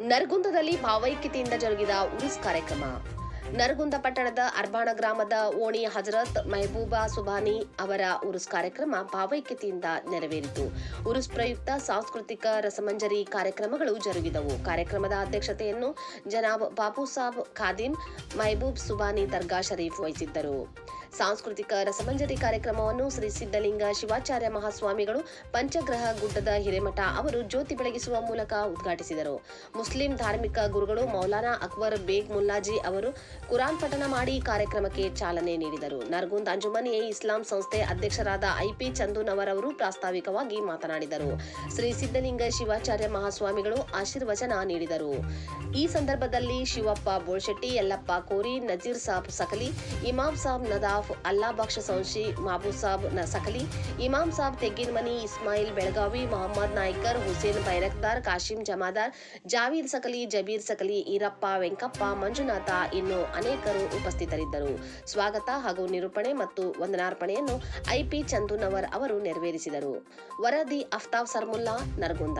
ನರಗುಂದದಲ್ಲಿ ಭಾವೈಕ್ಯತೆಯಿಂದ ಜರುಗಿದ ಉರುಸ್ ಕಾರ್ಯಕ್ರಮ. ನರಗುಂದ ಪಟ್ಟಣದ ಅರ್ಬಾಣ ಗ್ರಾಮದ ಓಣಿ ಹಜರತ್ ಮೆಹಬೂಬಾ ಸುಬಾನಿ ಅವರ ಉರುಸ್ ಕಾರ್ಯಕ್ರಮ ಭಾವೈಕ್ಯತೆಯಿಂದ ನೆರವೇರಿತು. ಉರುಸ್ ಪ್ರಯುಕ್ತ ಸಾಂಸ್ಕೃತಿಕ ರಸಮಂಜರಿ ಕಾರ್ಯಕ್ರಮಗಳು ಜರುಗಿದವು. ಕಾರ್ಯಕ್ರಮದ ಅಧ್ಯಕ್ಷತೆಯನ್ನು ಜನಾಬ್ ಬಾಬು ಸಾಬ್ ಖಾದಿಮ್ ಮೆಹಬೂಬ್ ಸುಬಾನಿ ದರ್ಗಾ ಶರೀಫ್ ವಹಿಸಿದ್ದರು. ಸಾಂಸ್ಕೃತಿಕ ರಸಮಂಜರಿ ಕಾರ್ಯಕ್ರಮವನ್ನು ಶ್ರೀ ಸಿದ್ದಲಿಂಗ ಶಿವಾಚಾರ್ಯ ಮಹಾಸ್ವಾಮಿಗಳು, ಪಂಚಗ್ರಹ ಗುಡ್ಡದ ಹಿರೇಮಠ ಅವರು ಜ್ಯೋತಿ ಬೆಳಗಿಸುವ ಮೂಲಕ ಉದ್ಘಾಟಿಸಿದರು. ಮುಸ್ಲಿಂ ಧಾರ್ಮಿಕ ಗುರುಗಳು ಮೌಲಾನಾ ಅಕ್ಬರ್ ಬೇಗ್ ಮುಲ್ಲಾಜಿ ಅವರು ಕುರಾನ್ ಪಠಣ ಮಾಡಿ ಕಾರ್ಯಕ್ರಮಕ್ಕೆ ಚಾಲನೆ ನೀಡಿದರು. ನರ್ಗುಂದ್ ಅಂಜುಮನ್ ಎ ಇಸ್ಲಾಂ ಸಂಸ್ಥೆ ಅಧ್ಯಕ್ಷರಾದ ಐಪಿ ಚಂದೂನವರ್ ಅವರು ಪ್ರಾಸ್ತಾವಿಕವಾಗಿ ಮಾತನಾಡಿದರು. ಶ್ರೀ ಸಿದ್ದಲಿಂಗ ಶಿವಾಚಾರ್ಯ ಮಹಾಸ್ವಾಮಿಗಳು ಆಶೀರ್ವಚನ ನೀಡಿದರು. ಈ ಸಂದರ್ಭದಲ್ಲಿ ಶಿವಪ್ಪ ಬೋಳ್ಶೆಟ್ಟಿ, ಯಲ್ಲಪ್ಪ ಕೋರಿ, ನಜೀರ್ ಸಾಬ್ ಸಕಲಿ, ಇಮಾಮ್ ಸಾಬ್ ನದಾಫ್ ಅಲ್ಲಾ ಸಂಶಿ, ಮಾಬೂ ಸಾಬ್ ಸಕಲಿ, ಇಮಾಮ್ ಸಾಬ್ ತೆಗ್ಗಿನಮನಿ ಇಸ್ಮಾಯಿಲ್ ಬೆಳಗಾವಿ, ಮೊಹಮ್ಮದ್ ನಾಯ್ಕರ್, ಹುಸೇನ್ ಬೈರಕ್ದಾರ್ ಕಾಶಿಂ ಜಮಾದಾರ್, ಜಾವೀದ್ ಸಕಲಿ, ಜಬೀರ್ ಸಕಲಿ, ಈರಪ್ಪ ವೆಂಕಪ್ಪ, ಮಂಜುನಾಥ ಇನ್ನು ಅನೇಕರು ಉಪಸ್ಥಿತರಿದ್ದರು. ಸ್ವಾಗತ ಹಾಗೂ ನಿರೂಪಣೆ ಮತ್ತು ವಂದನಾರ್ಪಣೆಯನ್ನು ಐಪಿ ಚಂದುನವರ್ ಅವರು ನೆರವೇರಿಸಿದರು. ವರದಿ ಅಫ್ತಾಬ್ ಸರ್ಮುಲ್ಲಾ ನರಗುಂದ.